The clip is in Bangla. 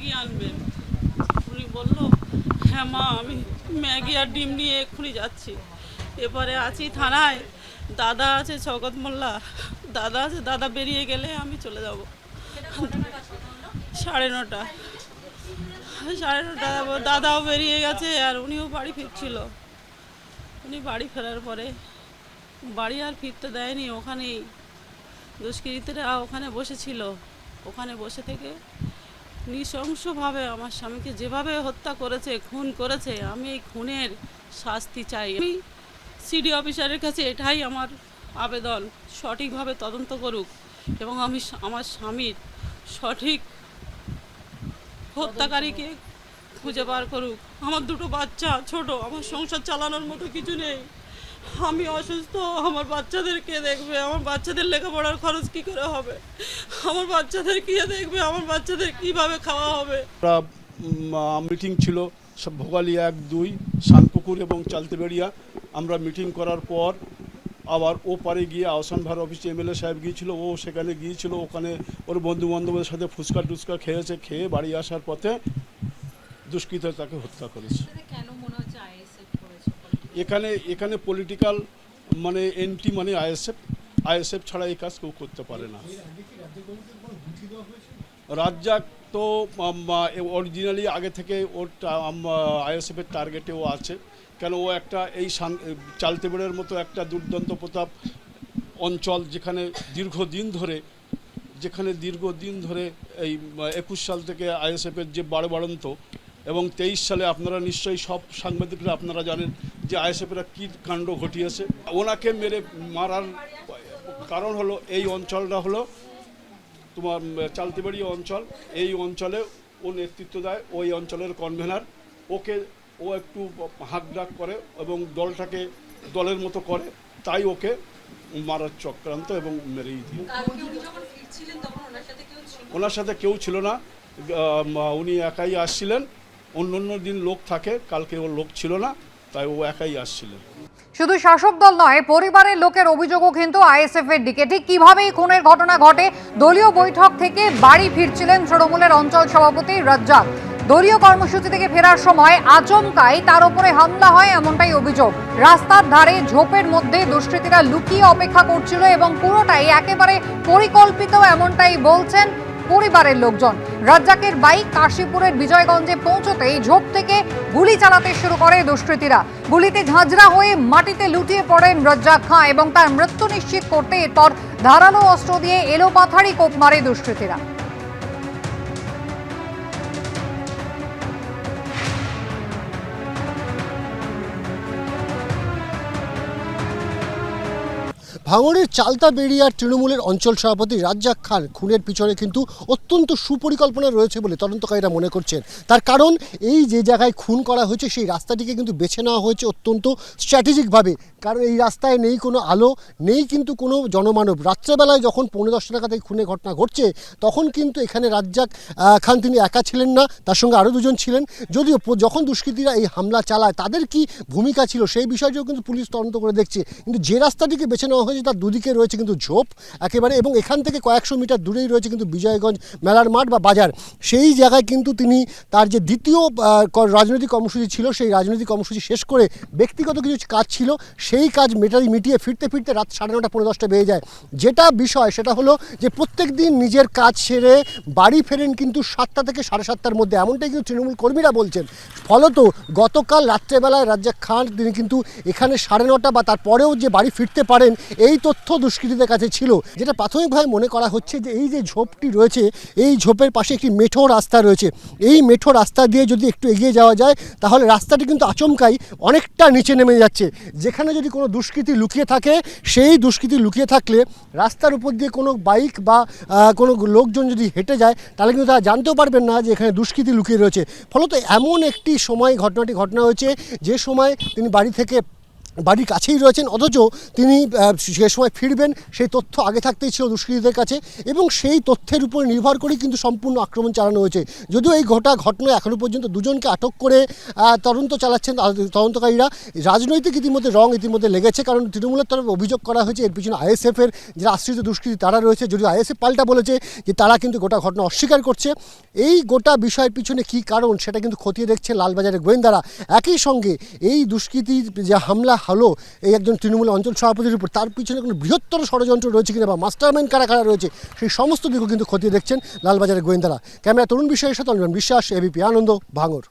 ম্যাগি আনবেন উনি বলল হ্যাঁ মা, আমি ম্যাগি আর ডিম নিয়ে এক্ষুনি যাচ্ছি। এবারে আছি থানায়। দাদা আছে শওকত মোল্লা। দাদা আছে, দাদা বেরিয়ে গেলে আমি চলে যাব। সাড়ে নটা। সাড়ে নটা দাদাও বেরিয়ে গেছে আর উনিও বাড়ি ফিরছিল। উনি বাড়ি ফেরার পরে বাড়ি আর ফিরতে দেয়নি, ওখানেই। দুষ্কৃতীরা ওখানে বসেছিল। ওখানে বসে থেকে নৃশংসভাবে আমার স্বামীকে যেভাবে হত্যা করেছে, খুন করেছে, আমি এই খুনের শাস্তি চাই। আমি সিডি অফিসারের কাছে এটাই আমার আবেদন, সঠিকভাবে তদন্ত করুক এবং আমি আমার স্বামীর সঠিক হত্যাকারীকে খুঁজে বার করুক। আমার দুটো বাচ্চা ছোট, আমার সংসার চালানোর মতো কিছু নেই। আমি অসুস্থ আমার বাচ্চাদের কে দেখবে? আমার বাচ্চাদের লেখাপড়ার খরচ কি করে হবে? আমার বাচ্চাদের কে দেখবে? আমার বাচ্চাদের কীভাবে খাওয়া হবে? মিটিং ছিল সব ভোগালী এক দুই শানপুকুর এবং চালতেবেড়িয়া। আমরা মিটিং করার পর আবার ও পারে গিয়ে আহসান ভার অফিসে এমএলএ সাহেব গিয়েছিল ও সেখানে গিয়েছিল। ওখানে ওর বন্ধু বান্ধবের সাথে ফুচকা টুচকা খেয়েছে খেয়ে বাড়ি আসার পথে দুষ্কৃত তাকে হত্যা করেছে কেন মনে হচ্ছে আইএসএফ করেছে এখানে এখানে পলিটিক্যাল মানে এন্টি মানে আইএসএফ আইএসএফ ছাড়া এই কাজ কেউ করতে পারে না। রাজ্জাক তো অরিজিনালি আগে থেকে ওর আইএসএফের টার্গেটে ও আছে। কেন ও একটা এই চালতেবেড়ের মতো একটা দুর্দান্ত প্রতাপ অঞ্চল যেখানে দীর্ঘদিন ধরে, যেখানে দীর্ঘদিন ধরে এই, একুশ সাল থেকে আইএসএফের যে বাড়বাড়ন্ত এবং তেইশ সালে আপনারা নিশ্চয়ই সব সাংবাদিকরা আপনারা জানেন যে আইএসএফেরা কী কাণ্ড ঘটিয়েছে। ওনাকে মেরে মারার কারণ হলো এই অঞ্চলটা হলো তোমার চালতিবাড়ি অঞ্চল। এই অঞ্চলে ও নেতৃত্ব দেয় ওই অঞ্চলের কনভেনার ওকে ও একটু হাঁক ডাক করে এবং দলটাকে দলের মতো করে তাই ওকে মারার চক্রান্ত এবং মেরেই দিয়ে। ওনার সাথে কেউ ছিল না? উনি একাই আসছিলেন। অন্য অন্য দিন লোক থাকে, কালকে ওর লোক ছিল না, তাই ও একাই আসছিলেন। শুধু শাসক দল নয়, পরিবারের লোকের অভিযোগও কিন্তু আইএসএফ এর দিকে। ঠিক কীভাবে খুনের ঘটনা ঘটে, দলীয় বৈঠক থেকে বাড়ি ফিরছিলেন তৃণমূলের অঞ্চল সভাপতি রাজ্জাক। দলীয় কর্মসূচি থেকে ফেরার সময় আচমকাই তার উপরে হামলা হয় এমনটাই অভিযোগ। রাস্তার ধারে ঝোপের মধ্যে দুষ্কৃতীরা লুকিয়ে অপেক্ষা করছিল এবং পুরোটাই একেবারে পরিকল্পিত এমনটাই বলছেন পরিবারের লোকজন। রাজ্জাকের বাইক কাশীপুরের বিজয়গঞ্জে পৌঁছতেই ঝোপ থেকে গুলি চালাতে শুরু করে দুষ্কৃতীরা। গুলিতে ঝাঁঝরা হয়ে মাটিতে লুটিয়ে পড়েন রাজ্জাক খাঁ এবং তার মৃত্যু নিশ্চিত করতে এরপর ধারালো অস্ত্র দিয়ে এলোপাথারি কোপ মারে দুষ্কৃতীরা। ভাঙড়ের চালতা বেরিয়ার তৃণমূলের অঞ্চল সভাপতি রাজ্জাক খান খুনের পিছনে কিন্তু অত্যন্ত সুপরিকল্পনা রয়েছে বলে তদন্তকারীরা মনে করছেন। তার কারণ এই যে জায়গায় খুন করা হয়েছে, সেই রাস্তাটিকে কিন্তু বেছে নেওয়া হয়েছে অত্যন্ত স্ট্র্যাটেজিকভাবে। কারণ এই রাস্তায় নেই কোনো আলো, নেই কিন্তু কোনো জনমানব। রাত্রেবেলায় যখন পৌনে দশটা নাগাদ এই খুনের ঘটনা ঘটছে, তখন কিন্তু এখানে রাজ্জাক খান তিনি একা ছিলেন না, তার সঙ্গে আরও দুজন ছিলেন। যদিও যখন দুষ্কৃতীরা এই হামলা চালায়, তাদের কি ভূমিকা ছিল সেই বিষয়টিও কিন্তু পুলিশ তদন্ত করে দেখছে। কিন্তু যে রাস্তাটিকে বেছে নেওয়া হয়েছে তার দুদিকে রয়েছে কিন্তু ঝোপ একেবারে এবং এখান থেকে কয়েকশো মিটার দূরেই রয়েছে কিন্তু বিজয়গঞ্জ মেলার মাঠ বা বাজার। সেই জায়গায় কিন্তু তিনি তার যে দ্বিতীয় রাজনৈতিক কর্মসূচি ছিল, সেই রাজনৈতিক কর্মসূচি শেষ করে ব্যক্তিগত কিছু কাজ ছিল, সেই কাজ মেটারি মিটিয়ে ফিরতে ফিরতে রাত সাড়ে নটা পনেরো দশটা বেজে যায়। যেটা বিষয়, সেটা হলো যে প্রত্যেক দিন নিজের কাজ সেরে বাড়ি ফেরেন কিন্তু সাতটা থেকে সাড়ে সাতটার মধ্যে, এমনটাই কিন্তু তৃণমূল কর্মীরা বলছেন। ফলত গতকাল রাত্রেবেলায় রাজ্জাক খান, তিনি কিন্তু এখানে সাড়ে নটা বা তারপরেও যে বাড়ি ফিরতে পারেন, এই তথ্য দুষ্কৃতীদের কাছে ছিল। যেটা প্রাথমিকভাবে মনে করা হচ্ছে যে এই যে ঝোপটি রয়েছে, এই ঝোপের পাশে একটি মেঠো রাস্তা রয়েছে। এই মেঠো রাস্তা দিয়ে যদি একটু এগিয়ে যাওয়া যায়, তাহলে রাস্তাটি কিন্তু আচমকাই অনেকটা নিচে নেমে যাচ্ছে। যেখানে যদি কোনো দুষ্কৃতী লুকিয়ে থাকে, সেই দুষ্কৃতী লুকিয়ে থাকলে রাস্তার উপর দিয়ে কোনো বাইক বা কোনো লোকজন যদি হেঁটে যায়, তাহলে কিন্তু তারা জানতেও পারবেন না যে এখানে দুষ্কৃতী লুকিয়ে রয়েছে। ফলত এমন একটি সময় ঘটনাটি ঘটনা হয়েছে, যে সময় তিনি বাড়ি থেকে বাড়ির কাছেই রয়েছেন, অথচ তিনি যে সময় ফিরবেন, সেই তথ্য আগে থাকতেই ছিল দুষ্কৃতীদের কাছে, এবং সেই তথ্যের উপর নির্ভর করেই কিন্তু সম্পূর্ণ আক্রমণ চালানো হয়েছে। যদিও এই ঘটা ঘটনায় এখনও পর্যন্ত দুজনকে আটক করে তদন্ত চালাচ্ছেন তদন্তকারীরা। রাজনৈতিক ইতিমধ্যে রং ইতিমধ্যে লেগেছে, কারণ তৃণমূলের তরফে অভিযোগ করা হয়েছে, এর পিছনে আইএসএফের যারা আশ্রিত দুষ্কৃতী তারা রয়েছে। যদিও আইএসএফ পাল্টা বলেছে যে তারা কিন্তু গোটা ঘটনা অস্বীকার করছে। এই গোটা বিষয়ের পিছনে কী কারণ সেটা কিন্তু খতিয়ে দেখছে লালবাজারের গোয়েন্দারা। একই সঙ্গে এই দুষ্কৃতির যে হামলা হলো, এই একজন তৃণমূল অঞ্চল সভাপতির উপর, তার পিছনে কোনো বৃহত্তর ষড়যন্ত্র রয়েছে কিনা বা মাস্টার মাইন্ড কারা কারা রয়েছে, সেই সমস্ত দিকও কিন্তু খতিয়ে দেখছেন লালবাজারের গোয়েন্দারা। ক্যামেরা, তরুণ বিষয়ের সাথে অনির্বাণ বিশ্বাস এবিপি আনন্দ, ভাঙর।